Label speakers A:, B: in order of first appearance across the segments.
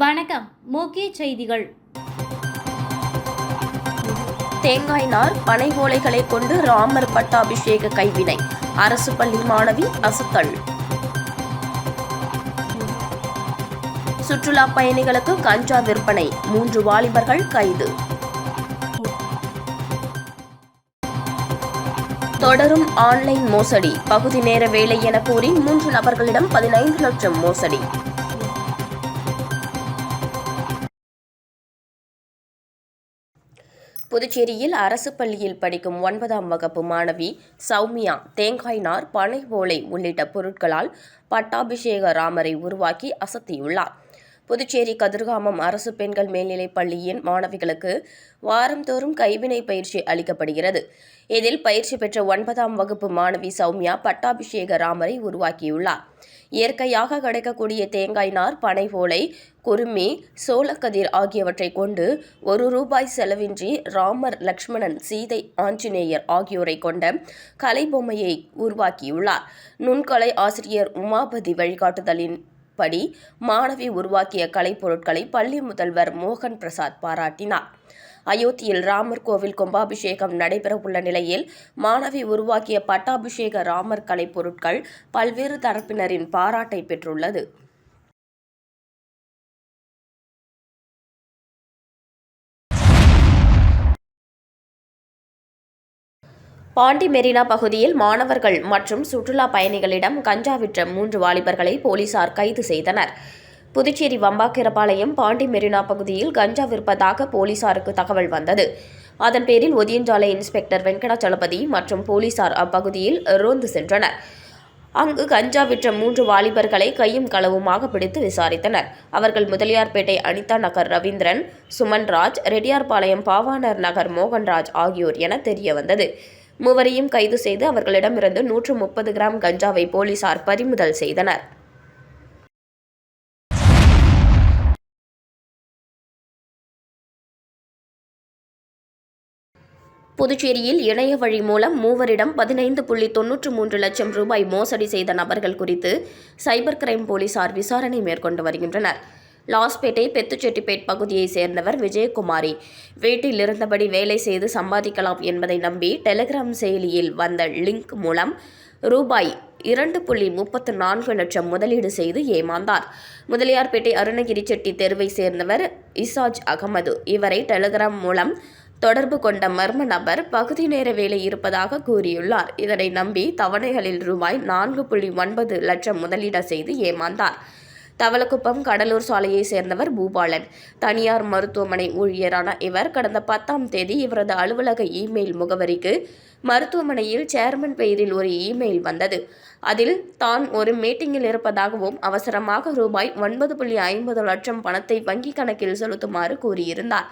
A: வணக்கம் முக்கிய செய்திகள்.
B: தேங்காய் நார் பனை ஓலைகளை கொண்டு ராமர் பட்டாபிஷேக கைவினை. அரசு பள்ளி மாணவி அசத்தல். சுற்றுலா பயணிகளுக்கு கஞ்சா விற்பனை மூன்று வாலிபர்கள் கைது. தொடரும் ஆன்லைன் மோசடி பகுதி நேர வேலை என கூறி மூன்று நபர்களிடம் பதினைந்து லட்சம் மோசடி. புதுச்சேரியில் அரசு பள்ளியில் படிக்கும் ஒன்பதாம் வகுப்பு மாணவி சௌமியா தேங்காய் நார் பனை ஓலை உள்ளிட்ட பொருட்களால் பட்டாபிஷேக ராமரை உருவாக்கி அசத்தியுள்ளார். புதுச்சேரி கதிர்காமம் அரசு பெண்கள் மேல்நிலைப் பள்ளியின் மாணவிகளுக்கு வாரந்தோறும் கைவினை பயிற்சி அளிக்கப்படுகிறது. இதில் பயிற்சி பெற்ற ஒன்பதாம் வகுப்பு மாணவி சௌமியா பட்டாபிஷேக ராமரை உருவாக்கியுள்ளார். இயற்கையாக கிடைக்கக்கூடிய தேங்காய் நார் பனை ஓலை குருமி சோளக்கதிர் ஆகியவற்றை கொண்டு ஒரு ரூபாய் செலவின்றி ராமர் லக்ஷ்மணன் சீதை ஆஞ்சநேயர் ஆகியோரை கொண்ட கலைபொம்மையை உருவாக்கியுள்ளார். நுண்கலை ஆசிரியர் உமாபதி வழிகாட்டுதலின் படி மாணவி உருவாக்கிய கலைப்பொருட்களை பள்ளி முதல்வர் மோகன் பிரசாத் பாராட்டினார். அயோத்தியில் ராமர் கோவில் கும்பாபிஷேகம் நடைபெறவுள்ள நிலையில் மாணவி உருவாக்கிய பட்டாபிஷேக ராமர் கலைப்பொருட்கள் பல்வேறு தரப்பினரின் பாராட்டை பெற்றுள்ளது. பாண்டி மெரினா பகுதியில் மாணவர்கள் மற்றும் சுற்றுலா பயணிகளிடம் கஞ்சா விற்ற மூன்று வாலிபர்களை போலீசார் கைது செய்தனர். புதுச்சேரி வம்பாக்கிரபாளையம் பாண்டி மெரினா பகுதியில் கஞ்சா விற்பதாக போலீசாருக்கு தகவல் வந்தது. அதன் பேரில் ஒதியஞ்சாலை இன்ஸ்பெக்டர் வெங்கடாச்சலபதி மற்றும் போலீசார் அப்பகுதியில் ரோந்து சென்றனர். அங்கு கஞ்சா விற்ற மூன்று வாலிபர்களை கையும் களவுமாக பிடித்து விசாரித்தனர். அவர்கள் முதலியார்பேட்டை அனிதா நகர் ரவீந்திரன் சுமன்ராஜ் ரெட்டியார்பாளையம் பாவாணர் நகர் மோகன்ராஜ் ஆகியோர் என தெரியவந்தது. மூவரையும் கைது செய்து அவர்களிடமிருந்து நூற்று முப்பது கிராம் கஞ்சாவை போலீசார் பறிமுதல் செய்தனர். புதுச்சேரியில் இணைய வழி மூலம் மூவரிடம் பதினைந்து புள்ளி தொன்னூற்று மூன்று லட்சம் ரூபாய் மோசடி செய்த நபர்கள் குறித்து சைபர் கிரைம் போலீசார் விசாரணை மேற்கொண்டு வருகின்றனர். லாஸ்பேட்டை பெத்துச்செட்டிப்பேட் பகுதியைச் சேர்ந்தவர் விஜயகுமாரி. வீட்டில் இருந்தபடி வேலை செய்து சம்பாதிக்கலாம் என்பதை நம்பி டெலிகிராம் செயலியில் வந்த லிங்க் மூலம் ரூபாய் இரண்டு புள்ளி முப்பத்து நான்கு லட்சம் முதலீடு செய்து ஏமாந்தார். முதலியார்பேட்டை அருணகிரி செட்டி தெருவை சேர்ந்தவர் இசாஜ் அகமது. இவரை டெலிகிராம் மூலம் தொடர்பு கொண்ட மர்ம நபர் பகுதி நேர வேலை இருப்பதாக கூறியுள்ளார். இதனை நம்பி தவணைகளில் ரூபாய் நான்கு புள்ளி ஒன்பது லட்சம் முதலீடு செய்து ஏமாந்தார். தவளக்குப்பம் கடலூர் சாலையை சேர்ந்தவர் பூபாலன். தனியார் மருத்துவமனை ஊழியரான இவர் கடந்த பத்தாம் தேதி இவரது அலுவலக இமெயில் முகவரிக்கு மருத்துவமனையில் சேர்மன் பெயரில் ஒரு இமெயில் வந்தது. அதில் தான் ஒரு மீட்டிங்கில் இருப்பதாகவும் அவசரமாக ரூபாய் ஒன்பது புள்ளி ஐம்பது லட்சம் பணத்தை வங்கிக் கணக்கில் செலுத்துமாறு கூறியிருந்தார்.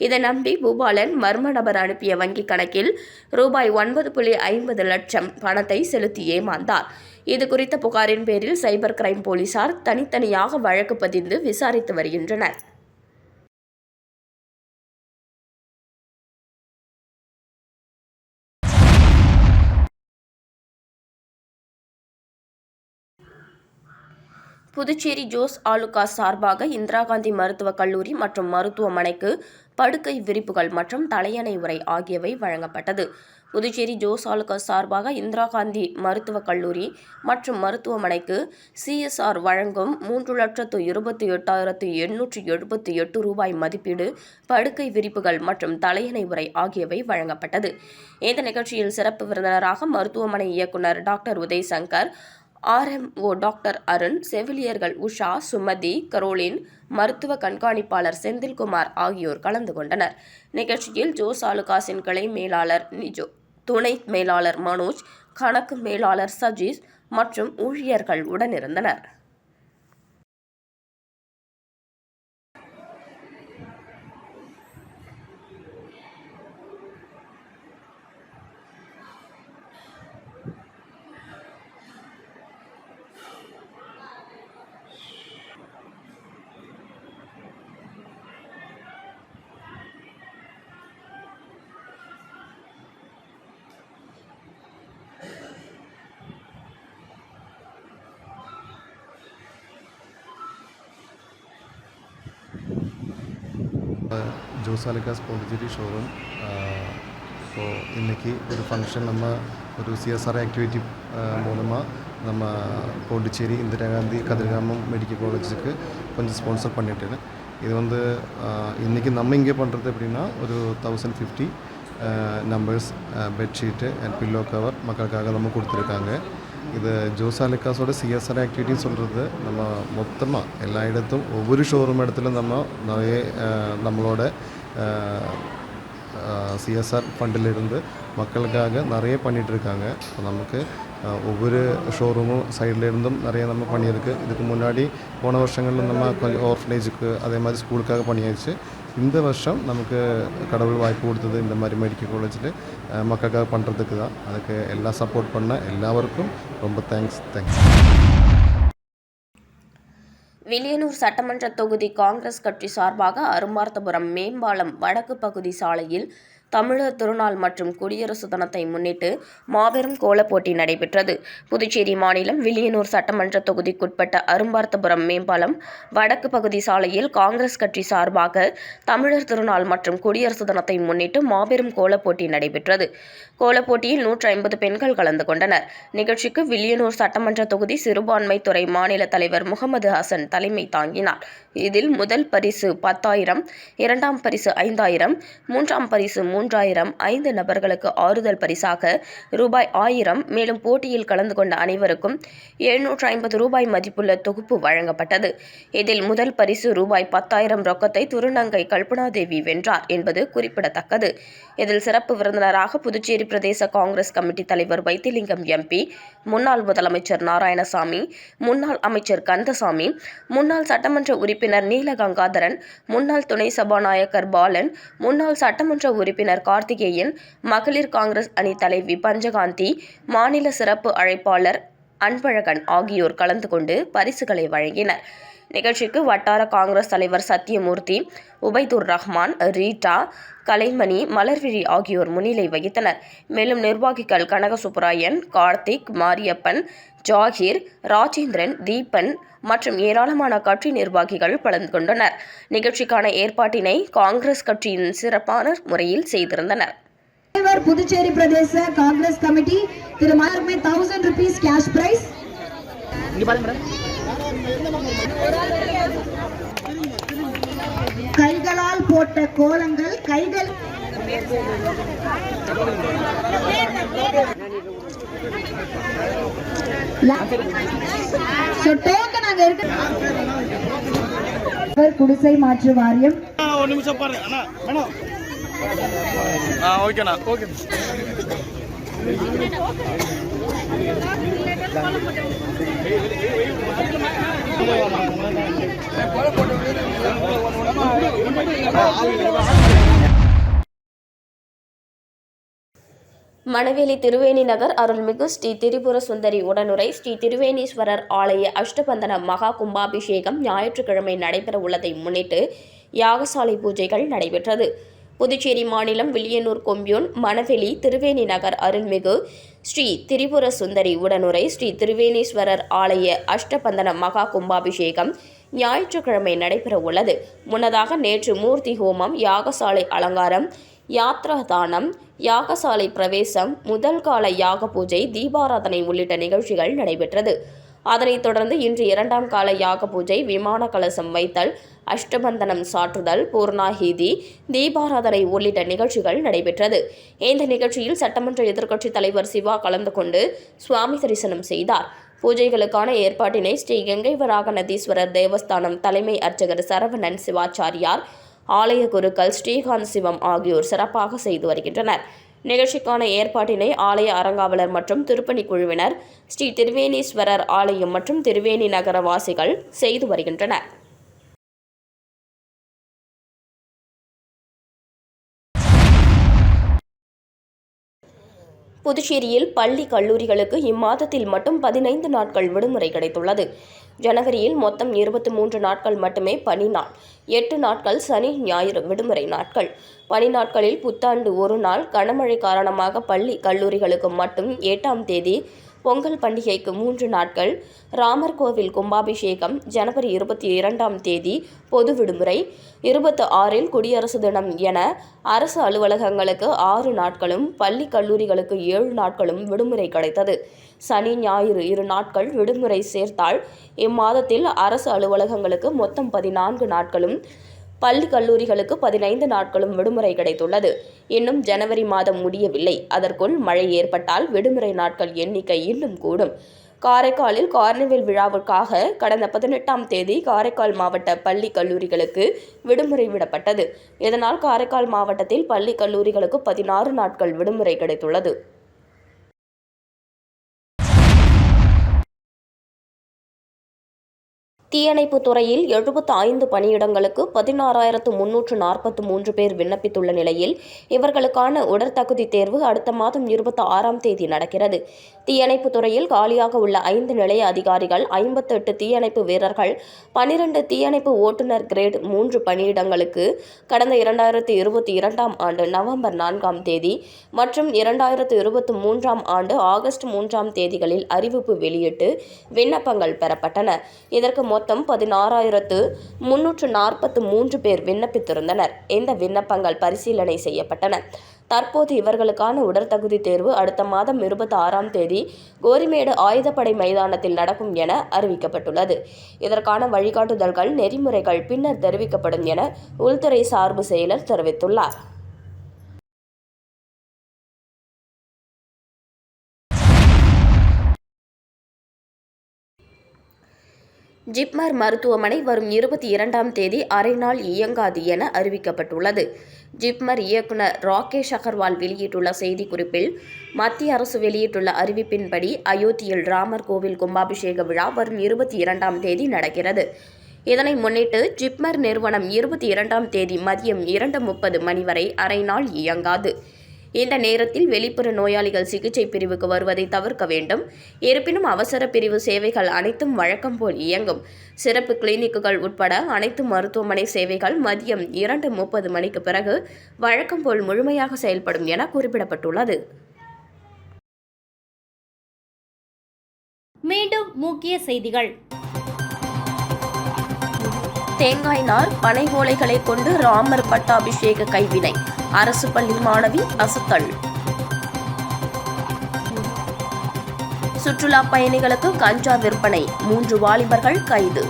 B: இதை நம்பி பூபாலன் மர்ம நபர் அனுப்பிய வங்கிக் கணக்கில் ரூபாய் ஒன்பது புள்ளி ஐம்பது லட்சம் பணத்தை செலுத்தி ஏமாந்தார். இது குறித்த புகாரின் பேரில் சைபர் கிரைம் போலீசார் தனித்தனியாக வழக்கு பதிந்து விசாரித்து வருகின்றனர். புதுச்சேரி ஜோஸ் ஆலுகா சார்பாக இந்திரா காந்தி மருத்துவக் கல்லூரி மற்றும் மருத்துவமனைக்கு படுக்கை விரிப்புகள் மற்றும் தலையணை உரை ஆகியவை வழங்கப்பட்டது. புதுச்சேரி ஜோஸ் ஆலுகாஸ் சார்பாக இந்திரா காந்தி மருத்துவக் கல்லூரி மற்றும் மருத்துவமனைக்கு சிஎஸ்ஆர் வழங்கும் மூன்று லட்சத்து இருபத்தி எட்டாயிரத்து எண்ணூற்றி எழுபத்தி எட்டு ரூபாய் மதிப்பீடு படுக்கை விரிப்புகள் மற்றும் தலையணை உரை ஆகியவை வழங்கப்பட்டது. இந்த நிகழ்ச்சியில் சிறப்பு விருந்தினராக மருத்துவமனை இயக்குநர் doctor Udaysankar RMO doctor Arun செவிலியர்கள் உஷா சுமதி கரோலின் மருத்துவ கண்காணிப்பாளர் செந்தில்குமார் ஆகியோர் கலந்து கொண்டனர். நிகழ்ச்சியில் ஜோஸ் ஆலுகாஸின் கிளை மேலாளர் நிஜோ துணை மேலாளர் மனோஜ் கணக்கு மேலாளர் சஜீஸ் மற்றும் ஊழியர்கள் உடனிருந்தனர்.
C: ஜோசாலிகாஸ் பாண்டிச்சேரி ஷோரூம் இப்போ இன்னைக்கு ஒரு ஃபங்க்ஷன் நம்ம ஒரு சிஎஸ்ஆர் ஆக்டிவிட்டி மூலமாக நம்ம பாண்டிச்சேரி இந்திராகாந்தி கதிர்காமம் மெடிக்கல் காலேஜுக்கு கொஞ்சம் ஸ்பான்சர் பண்ணிட்டு இது வந்து இன்றைக்கி நம்ம இங்கே பண்ணுறது எப்படின்னா ஒரு thousand fifty numbers bedsheet and pillow cover மக்களுக்காக நம்ம கொடுத்துருக்காங்க இது ஜோசாலிக்காஸோட சிஎஸ்ஆர் ஆக்டிவிட்டின்னு சொல்கிறது நம்ம மொத்தமாக எல்லா இடத்தும் ஒவ்வொரு ஷோரூம் இடத்துல நம்ம நிறைய நம்மளோட சிஎஸ்ஆர் ஃபண்டிலிருந்து மக்களுக்காக நிறைய பண்ணிகிட்ருக்காங்க இப்போ நமக்கு ஒவ்வொரு ஷோரூமும் சைடில் இருந்தும் நிறைய நம்ம பண்ணியிருக்கு. இதுக்கு முன்னாடி போன வருஷங்களில் நம்ம கொஞ்சம் ஆர்ஃபனேஜுக்கு அதே மாதிரி ஸ்கூலுக்காக பண்ணியாச்சு. இந்த வருஷம் நமக்கு கடவுள் வாய்ப்பு கொடுத்தது இந்த மாதிரி மெடிக்கல் காலேஜில் மக்களுக்காக பண்ணுறதுக்கு தான் அதுக்கு எல்லாம் சப்போர்ட் பண்ண எல்லாருக்கும் ரொம்ப தேங்க்ஸ் தேங்க்ஸ்
B: வில்லியனூர் சட்டமன்ற தொகுதி காங்கிரஸ் கட்சி சார்பாக அரும்பார்த்தபுரம் மேம்பாலம் வடக்கு பகுதி சாலையில் தமிழர் திருநாள் மற்றும் குடியரசு தினத்தை முன்னிட்டு மாபெரும் கோலப் போட்டி நடைபெற்றது. புதுச்சேரி மாநிலம் வில்லியனூர் சட்டமன்ற தொகுதிக்குட்பட்ட அரும்பார்த்தபுரம் மேம்பாலம் வடக்கு பகுதி சாலையில் காங்கிரஸ் கட்சி சார்பாக தமிழர் திருநாள் மற்றும் குடியரசு தினத்தை முன்னிட்டு மாபெரும் கோலப் போட்டி நடைபெற்றது. கோலப் போட்டியில் நூற்றி ஐம்பது பெண்கள் கலந்து கொண்டனர். நிகழ்ச்சிக்கு வில்லியனூர் சட்டமன்ற தொகுதி சிறுபான்மை துறை மாநில தலைவர் முகமது ஹசன் தலைமை தாங்கினார். இதில் முதல் பரிசு பத்தாயிரம் இரண்டாம் பரிசு ஐந்தாயிரம் மூன்றாம் பரிசு மூன்றாயிரம் ஐந்து நபர்களுக்கு ஆறுதல் பரிசாக ரூபாய் ஆயிரம். மேலும் போட்டியில் கலந்து கொண்ட அனைவருக்கும் எழுநூற்று ஐம்பது ரூபாய் மதிப்புள்ள தொகுப்பு வழங்கப்பட்டது. இதில் முதல் பரிசு ரூபாய் பத்தாயிரம் ரொக்கத்தை திருநங்கை கல்பனாதேவி வென்றார் என்பது குறிப்பிடத்தக்கது. இதில் சிறப்பு விருந்தினராக புதுச்சேரி பிரதேச காங்கிரஸ் கமிட்டி தலைவர் வைத்திலிங்கம் எம்பி முன்னாள் முதலமைச்சர் நாராயணசாமி முன்னாள் அமைச்சர் கந்தசாமி முன்னாள் சட்டமன்ற உறுப்பினர் நீலகங்காதரன் முன்னாள் துணை சபாநாயகர் பாலன் முன்னாள் சட்டமன்ற உறுப்பினர் கார்த்திகேயன் மகளிர் காங்கிரஸ் அணி தலைவி பஞ்சகாந்தி மாநில சிறப்பு அழைப்பாளர் அன்பழகன் ஆகியோர் கலந்து கொண்டு பரிசுகளை வழங்கினர். நிகழ்ச்சிக்கு வட்டார காங்கிரஸ் தலைவர் சத்யமூர்த்தி உபைதுர் ரஹ்மான் ரீட்டா கலைமணி மலர்விழி ஆகியோர் முன்னிலை வகித்தனர். மேலும் நிர்வாகிகள் கனக சுப்பராயன் கார்த்திக் மாரியப்பன் ஜாகீர் ராஜேந்திரன் தீபன் மற்றும் ஏராளமான கட்சி நிர்வாகிகள் கலந்து கொண்டனர். நிகழ்ச்சிக்கான ஏற்பாட்டினை காங்கிரஸ் கட்சியின் சிறப்பான முறையில் செய்திருந்தனர்.
D: தலைவர் புதுச்சேரி பிரதேச காங்கிரஸ் கமிட்டி திரு தௌசண்ட் ருபீஸ் கேஷ் பிரைஸ் கைகளால் போட்ட கோலங்கள் கைகள். குடிசை மாற்று வாரியம்.
E: ஒரு நிமிஷம் பாருங்க அண்ணா ஓகேண்ணா ஓகே
B: மணவேலி திருவேணி நகர் அருள்மிகு ஸ்ரீ திரிபுர சுந்தரி உடனுரை ஸ்ரீ திருவேணீஸ்வரர் ஆலய அஷ்டபந்தன மகா கும்பாபிஷேகம் ஞாயிற்றுக்கிழமை நடைபெற உள்ளதை முன்னிட்டு யாகசாலை பூஜைகள் நடைபெற்றது. புதுச்சேரி மாநிலம் வில்லியனூர் கொம்பியூன் மணவெளி திருவேணி நகர் அருள்மிகு ஸ்ரீ திரிபுர சுந்தரி உடனுரை ஸ்ரீ திருவேணீஸ்வரர் ஆலய அஷ்டபந்தன மகா கும்பாபிஷேகம் ஞாயிற்றுக்கிழமை நடைபெற உள்ளது. முன்னதாக நேற்று மூர்த்தி ஹோமம் யாகசாலை அலங்காரம் யாத்ரா தானம் யாகசாலை பிரவேசம் முதல் கால யாக பூஜை தீபாராதனை உள்ளிட்ட நிகழ்ச்சிகள் நடைபெற்றது. அதனைத் தொடர்ந்து இன்று இரண்டாம் கால யாக பூஜை விமான கலசம் வைத்தல் அஷ்டபந்தனம் சாற்றுதல் பூர்ணாஹீதி தீபாராதனை உள்ளிட்ட நிகழ்ச்சிகள் நடைபெற்றது. இந்த நிகழ்ச்சியில் சட்டமன்ற எதிர்க்கட்சித் தலைவர் சிவா கலந்து கொண்டு சுவாமி தரிசனம் செய்தார். பூஜைகளுக்கான ஏற்பாட்டினை ஸ்ரீ கங்கை வராக நதீஸ்வரர் தேவஸ்தானம் தலைமை அர்ச்சகர் சரவணன் சிவாச்சாரியார் ஆலய குருக்கள் ஸ்ரீகாந்த் சிவம் ஆகியோர் சிறப்பாக செய்து வருகின்றனர். நிகழ்ச்சிக்கான ஏற்பாட்டினை ஆலய அறங்காவலர் மற்றும் திருப்பணி குழுவினர் ஸ்ரீ திருவேணீஸ்வரர் ஆலயம் மற்றும் திருவேணி நகர வாசிகள் செய்து வருகின்றனர். புதுச்சேரியில் பள்ளி கல்லூரிகளுக்கு இம்மாதத்தில் மட்டும் பதினைந்து நாட்கள் விடுமுறை கிடைத்துள்ளது. ஜனவரியில் மொத்தம் இருபத்தி மூன்று நாட்கள் மட்டுமே பனி நாள். எட்டு நாட்கள் சனி ஞாயிறு விடுமுறை நாட்கள். பனி நாட்களில் புத்தாண்டு ஒரு நாள் கனமழை காரணமாக பள்ளி கல்லூரிகளுக்கு மட்டும் எட்டாம் தேதி பொங்கல் பண்டிகைக்கு மூன்று நாட்கள் ராமர் கோவில் கும்பாபிஷேகம் ஜனவரி இருபத்தி இரண்டாம் தேதி பொது விடுமுறை இருபத்தி ஆறில் குடியரசு தினம் என அரசு அலுவலகங்களுக்கு ஆறு நாட்களும் பள்ளி கல்லூரிகளுக்கு ஏழு நாட்களும் விடுமுறை கிடைத்தது. சனி ஞாயிறு இரு நாட்கள் விடுமுறை சேர்த்தால் இம்மாதத்தில் அரசு அலுவலகங்களுக்கு மொத்தம் பதினான்கு நாட்களும் பள்ளி கல்லூரிகளுக்கு பதினைந்து நாட்களும் விடுமுறை கிடைத்துள்ளது. இன்னும் ஜனவரி மாதம் முடியவில்லை. அதற்குள் மழை ஏற்பட்டால் விடுமுறை நாட்கள் எண்ணிக்கை இன்னும் கூடும். காரைக்காலில் கார்னிவல் விழாவுக்காக கடந்த பதினெட்டாம் தேதி காரைக்கால் மாவட்ட பள்ளி கல்லூரிகளுக்கு விடுமுறை விடப்பட்டது. இதனால் காரைக்கால் மாவட்டத்தில் பள்ளி கல்லூரிகளுக்கு பதினாறு நாட்கள் விடுமுறை கிடைத்துள்ளது. தீயணைப்பு துறையில் எழுபத்து ஐந்து பணியிடங்களுக்கு பதினாறாயிரத்து முன்னூற்று நாற்பத்து மூன்று பேர் விண்ணப்பித்துள்ள நிலையில் இவர்களுக்கான உடற்தகுதி தேர்வு அடுத்த மாதம் இருபத்தி ஆறாம் தேதி நடக்கிறது. தீயணைப்பு துறையில் காலியாக உள்ள ஐந்து நிலைய அதிகாரிகள் ஐம்பத்தெட்டு தீயணைப்பு வீரர்கள் பனிரெண்டு தீயணைப்பு ஓட்டுநர் கிரேட் மூன்று பணியிடங்களுக்கு கடந்த இரண்டாயிரத்து இருபத்தி இரண்டாம் ஆண்டு நவம்பர் நான்காம் தேதி மற்றும் இரண்டாயிரத்து இருபத்தி மூன்றாம் ஆண்டு ஆகஸ்ட் மூன்றாம் தேதிகளில் அறிவிப்பு வெளியிட்டு விண்ணப்பங்கள் பெறப்பட்டன. இதற்கு மொத்தம் பதினாறாயிரத்து முன்னூற்று நாற்பத்து மூன்று பேர் விண்ணப்பித்திருந்தனர். இந்த விண்ணப்பங்கள் பரிசீலனை செய்யப்பட்டன. தற்போது இவர்களுக்கான உடற்தகுதி தேர்வு அடுத்த மாதம் இருபத்தி ஆறாம் தேதி கோரிமேடு ஆயுதப்படை மைதானத்தில் நடக்கும் என அறிவிக்கப்பட்டுள்ளது. இதற்கான வழிகாட்டுதல்கள் நெறிமுறைகள் பின்னர் தெரிவிக்கப்படும் என உள்துறை சார்பு செயலர் தெரிவித்துள்ளார். ஜிப்மர் மருத்துவமனை வரும் இருபத்தி இரண்டாம் தேதி அரை நாள் இயங்காது என அறிவிக்கப்பட்டுள்ளது. ஜிப்மர் இயக்குனர் ராகேஷ் அகர்வால் வெளியிட்டுள்ள செய்திக்குறிப்பில் மத்திய அரசு வெளியிட்டுள்ள அறிவிப்பின்படி அயோத்தியில் ராமர் கோவில் கும்பாபிஷேக விழா வரும் இருபத்தி இரண்டாம் தேதி நடக்கிறது. இதனை முன்னிட்டு ஜிப்மர் நிறுவனம் இருபத்தி இரண்டாம் தேதி மதியம் இரண்டு முப்பது மணி வரை அரை நாள் இயங்காது. இந்த நேரத்தில் வெளிப்புற நோயாளிகள் சிகிச்சை பிரிவுக்கு வருவதை தவிர்க்க வேண்டும். இருப்பினும் அவசர பிரிவு சேவைகள் அனைத்தும் வழக்கம் போல் இயங்கும். சிறப்பு கிளினிக்குகள் உட்பட அனைத்து மருத்துவமனை சேவைகள் மதியம் இரண்டு முப்பது மணிக்கு பிறகு வழக்கம் போல் முழுமையாக செயல்படும் என குறிப்பிடப்பட்டுள்ளது.
A: மீண்டும் முக்கிய செய்திகள்.
B: தேங்காய் நார் பனை ஓலைகளை கொண்டு ராமர் பட்டாபிஷேக கைவினை. அரசு பள்ளி மாணவி அசத்தல். சுற்றுலா பயணிகளுக்கு கஞ்சா விற்பனை மூன்று வாலிபர்கள் கைது.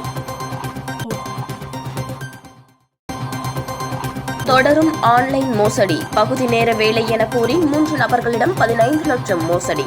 B: தொடரும் ஆன்லைன் மோசடி பகுதி நேர வேலை என கூறி மூன்று நபர்களிடம் பதினைந்து லட்சம் மோசடி.